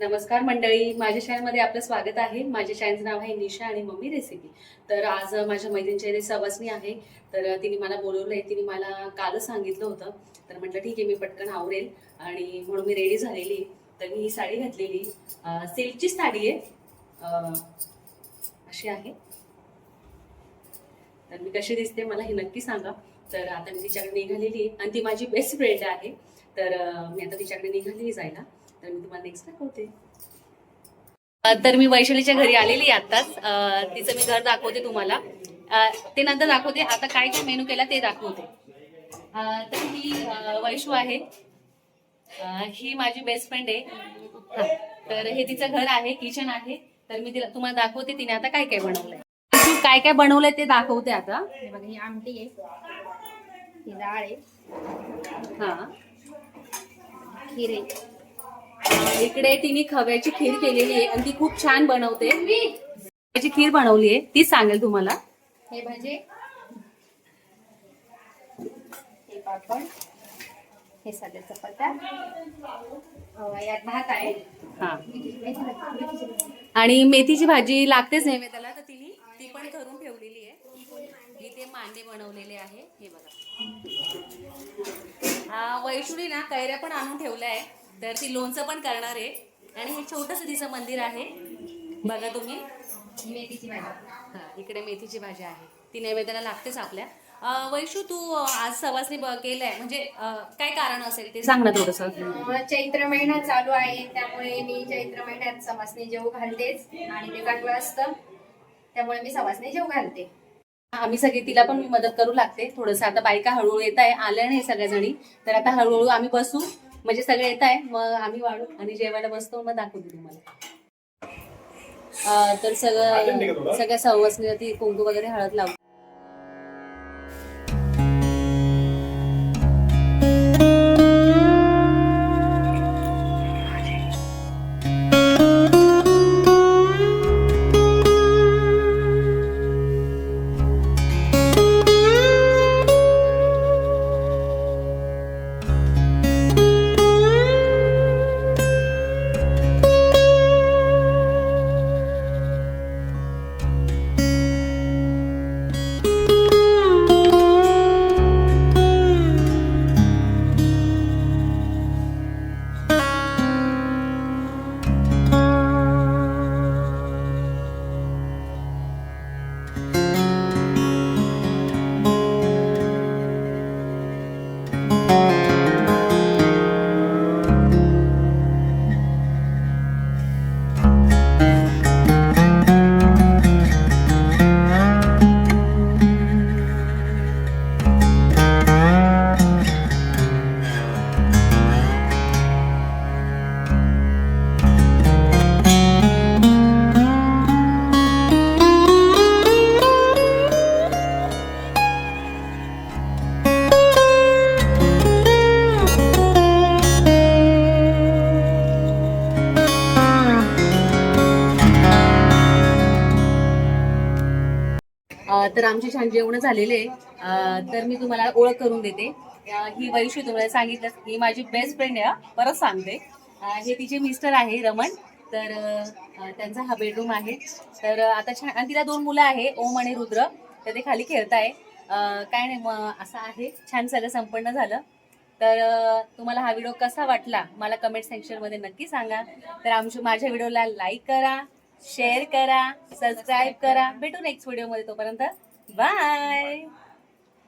नमस्कार मंडळी माझ्या शाळेमध्ये आपलं स्वागत आहे. माझ्या शाळेचं नाव आहे निशा आणि मम्मी रेसिपी तर आज माझ्या मैत्रिणीच्या इथे सवासणी आहे. तर तिने मला बोलवलं आहे तिने मला कालच सांगितलं होतं. तर म्हटलं ठीक आहे मी पटकन आवरेल आणि म्हणून मी रेडी झालेली तर मी ही साडी घातलेली सिल्कची साडी आहे. अशी आहे. तर मी कशी दिसते मला हे नक्की सांगा. तर आता मी तिच्याकडे निघालेली आणि ती माझी बेस्ट फ्रेंड आहे. तर मी आता तिच्याकडे निघालेली जायला. तर मी तुम्हाला नेक्स्ट दाखवते. तर मी वैशालीच्या घरी आलेली आताच तिचं मी घर दाखवते तुम्हाला. ते नंतर दाखवते. आता काय काय मेनू केला ते दाखवते. तर ही वैशू आहे. ही माझी बेस्ट फ्रेंड आहे. तर हे तिचं घर आहे किचन आहे. तर मी तिला तुम्हाला दाखवते तिने आता काय काय बनवलंय. काय काय बनवलंय ते दाखवते आता. बघा ही आमटी आहे. ही डाळ आहे. हा. खीर आहे. इकडे तिने खव्याची खीर केलेली आहे आणि ती खूप छान बनवते. खव्याची खीर बनवली आहे. ती सांगेल तुम्हाला. हे भजे. हे पापड. हे साध्या चपात्या. यात भात आहे. हा. आणि मेथीची भाजी लागतेच नैवेद्याला तर तिने ती पण करून ठेवलेली आहे. इथे मांडे बनवलेले आहे. हे बघा. हा, वैष्णवी ना कैऱ्या पण आणून ठेवल्या आहे. तर ती लोणचं पण करणार आहे. आणि हे छोटंसं तिचं मंदिर आहे. बघा तुम्ही. ही मेथीची भाजी. हा इकडे मेथीची भाजी आहे. ती नैवेद्याला लागतेच आपल्या. अं, वैशू तू आज सवासणी ब- केलंय. म्हणजे काय कारण असेल ते? सांग ना थोडस. चैत्र महिना चालू आहे. त्यामुळे मी चैत्र महिन्यात सवासणी जेव घालतेच. आणि ते चांगलं असतं त्यामुळे मी सवासणी जेव घालते. आम्ही सगळी तिला पण मी मदत करू लागते. थोडंसं आता बायका हळूहळू येत आहे. आल्या नाही सगळ्याजणी. तर आता हळूहळू आम्ही बसू. म्हणजे सगळे येत आहे. मग आम्ही वाढू आणि जेवायला बसतो मग दाखवते तुम्हाला. अं, तर सगळं सगळ्या सवसनी ती कुंकू वगैरे हळद लावतो तर आमचे छान जेवण झालेले आहे. तर मी तुम्हाला ओळख करून देते. ही वैशू तुम्हाला सांगितलं ही माझी बेस्ट फ्रेंड आहे परत सांगते. हे तिचे मिस्टर आहे रमण. तर त्यांचा हा बेडरूम आहे. तर आता छान आणि तिला दोन मुलं आहे ओम आणि रुद्र. तर ते खाली खेळताय. आहे काय नाही मग असं आहे. छान सगळं संपन्न झालं. तर तुम्हाला हा व्हिडिओ कसा वाटला मला कमेंट सेक्शनमध्ये नक्की सांगा. तर आमच्या माझ्या व्हिडिओला लाईक करा. शेअर करा सबस्क्राईब करा. भेटू नेक्स्ट व्हिडिओमध्ये तोपर्यंत. बाय